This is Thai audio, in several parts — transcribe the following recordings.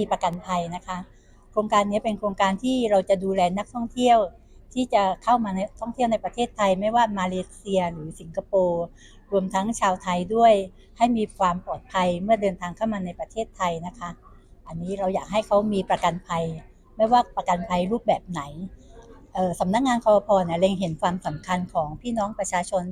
ีประกันภัยนะคะ โครงการนี้เป็นโครงการที่เราจะดูแลนักท่องเที่ยวที่จะเข้ามาท่องเที่ยวในประเทศไทย ไม่ว่ามาเลเซียหรือสิงคโปร์รวมทั้งชาวไทยด้วย ให้มีความปลอดภัยเมื่อเดินทางเข้ามาในประเทศไทยนะคะ อันนี้เราอยากให้เขามีประกันภัย ไม่ว่าประกันภัยรูปแบบไหนสำนักงานคอพเนี่ยเล็งเห็นความสำคัญของพี่น้องประชาชน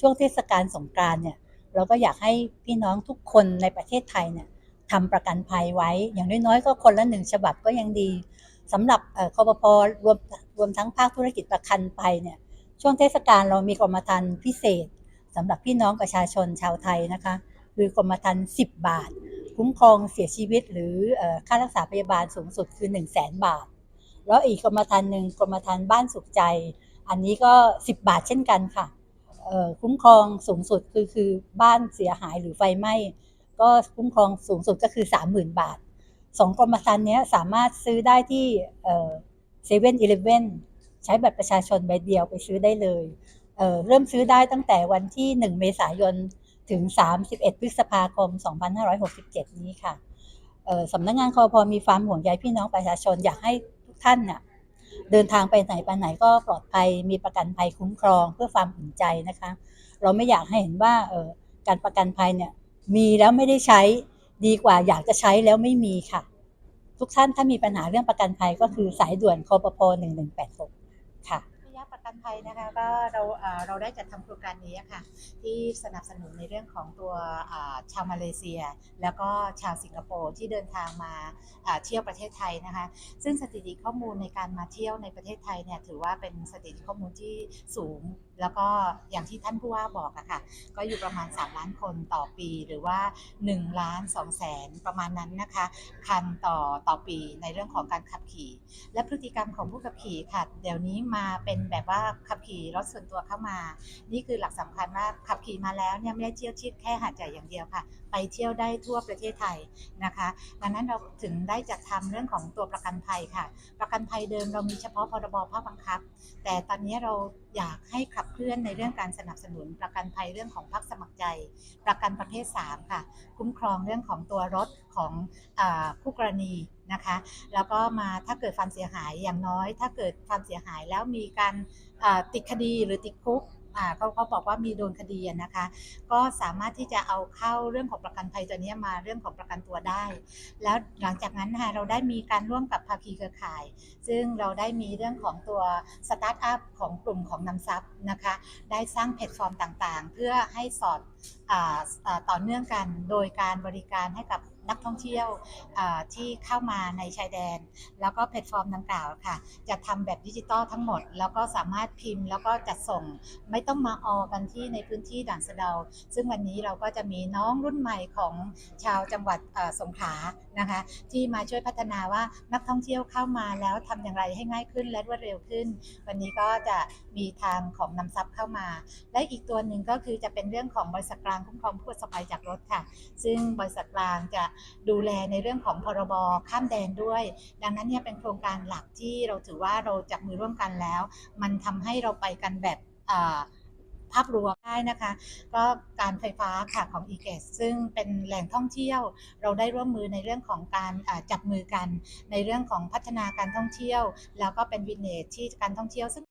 ช่วงเทศกาลสงกรานต์เนี่ยเราก็อยากให้พี่น้องทุกคนในประเทศไทยเนี่ย ทำประกันภัยไว้ อย่างน้อยๆ ก็คนละหนึ่งฉบับก็ยังดีสำหรับคอปพรวมรวมทั้งภาคธุรกิจประกันภัยเนี่ยช่วงเทศกาลเรามีกรมธรรม์พิเศษสำหรับพี่น้องประชาชนชาวไทยนะคะคือกรมธรรม์10 บาท คุ้มครองเสียชีวิต หรือค่ารักษาพยาบาลสูงสุดคือ 1 0 0 0 0แสนบาท แล้วอีกกรมธรรม์หนึ่งกรมธรรม์บ้านสุขใจ อันนี้ก็ 10 บาทเช่นกันค่ะคุ้มครองสูงสุดคือคือบ้านเสียหายหรือไฟไหม้ ก็คุ้มครองสูงสุดก็คือ 30,000 บาทสองกรมธรรม์นี้สามารถซื้อได้ที่เซเว่นอีเลฟเว่นใช้บัตรประชาชนใบเดียวไปซื้อได้เลยเเริ่มซื้อได้ตั้งแต่วันที่ 1 เมษายนถึง 31 พฤษภาคม 2567 นี้ค่ะเอ่อสำนักงานคอพอมีความห่วงใยพี่น้องประชาชนอยากให้ทุกท่านน่ะเดินทางไปไหนไปไหนก็ปลอดภัยมีประกันภัยคุ้มครองเพื่อความอุ่นใจนะคะ เราไม่อยากให้เห็นว่าการประกันภัยเนี่ย มีแล้วไม่ได้ใช้ดีกว่าอยากจะใช้แล้วไม่มีค่ะ ทุกท่านถ้ามีปัญหาเรื่องประกันภัยก็คือสายด่วนคอปพ1186 ค่ะระยะประกันภัยนะคะก็เราเราได้จัดทำโครงการนี้ค่ะ ที่สนับสนุนในเรื่องของตัวชาวมาเลเซีย แล้วก็ชาวสิงคโปร์ที่เดินทางมาเที่ยวประเทศไทยนะคะ ซึ่งสถิติข้อมูลในการมาเที่ยวในประเทศไทยเนี่ยถือว่าเป็นสถิติข้อมูลที่สูงแล้วก็อย่างที่ท่านผู้ว่าบอกอะค่ะ ก็อยู่ประมาณ 3 ล้านคนต่อปีหรือว่า1ล้าน2แสนประมาณนั้นนะคะ คันต่อต่อปีในเรื่องของการขับขี่ และพฤติกรรมของผู้ขับขี่ค่ะ เดี๋ยวนี้มาเป็นแบบว่าขับขี่รถส่วนตัวเข้ามา นี่คือหลักสำคัญว่าขับขี่มาแล้วเนี่ยไม่ได้เที่ยวชิดแค่หาดใหญ่อย่างเดียวค่ะ ไปเที่ยวได้ทั่วประเทศไทยนะคะดังนั้นเราถึงได้จัดทำเรื่องของตัวประกันภัยค่ะ ประกันภัยเดิมเรามีเฉพาะพรบภาคบังคับ แต่ตอนนี้เรา อยากให้ขับเคลื่อนในเรื่องการสนับสนุน ประกันภัยเรื่องของพักสมัครใจ ประกันประเภท 3 ค่ะ คุ้มครองเรื่องของตัวรถของอาคู่กรณีนะคะแล้วก็มาถ้าเกิดความเสียหายอย่างน้อย ถ้าเกิดความเสียหายแล้วมีการติดคดีหรือติดคุก อ่าเขาเขาบอกว่ามีโดนคดีนะคะ ก็สามารถที่จะเอาเข้าเรื่องของประกันภัยตัวนี้มาเรื่องของประกันตัวได้ แล้วหลังจากนั้นนะคะเราได้มีการร่วมกับภาคีเครือข่าย ซึ่งเราได้มีเรื่องของตัวสตาร์ทอัพของกลุ่มของนำซับนะคะ ได้สร้างแพลตฟอร์มต่างๆ เพื่อให้สอดต่อเนื่องกัน โดยการบริการให้กับ นักท่องเที่ยวที่เข้ามาในชายแดน แล้วก็แพลตฟอร์มดังกล่าวค่ะ จะทำแบบดิจิตอลทั้งหมด แล้วก็สามารถพิมพ์ แล้วก็จัดส่งไม่ต้องมาออกันที่ในพื้นที่ด่านสะเดา ซึ่งวันนี้เราก็จะมีน้องรุ่นใหม่ของชาวจังหวัดสงขลานะคะ ที่มาช่วยพัฒนาว่านักท่องเที่ยวเข้ามาแล้วทำอย่างไรให้ง่ายขึ้นและรวดเร็วขึ้น วันนี้ก็จะมีทางของนำซับเข้ามา และอีกตัวหนึ่งก็คือจะเป็นเรื่องของบริษัทกลางคุ้มครองผู้ประสบภัยจากรถค่ะ ซึ่งบริษัทกลางจะดูแลในเรื่องของพรบข้ามแดนด้วย ดังนั้นเนี่ยเป็นโครงการหลักที่เราถือว่าเราจับมือร่วมกันแล้ว มันทำให้เราไปกันแบบภาพรวมได้นะคะ ก็การไฟฟ้าค่ะของอีเกสซึ่งเป็นแหล่งท่องเที่ยว เราได้ร่วมมือในเรื่องของการจับมือกัน ในเรื่องของพัฒนาการท่องเที่ยว แล้วก็เป็นวินเนจที่การท่องเที่ยวซึ่ง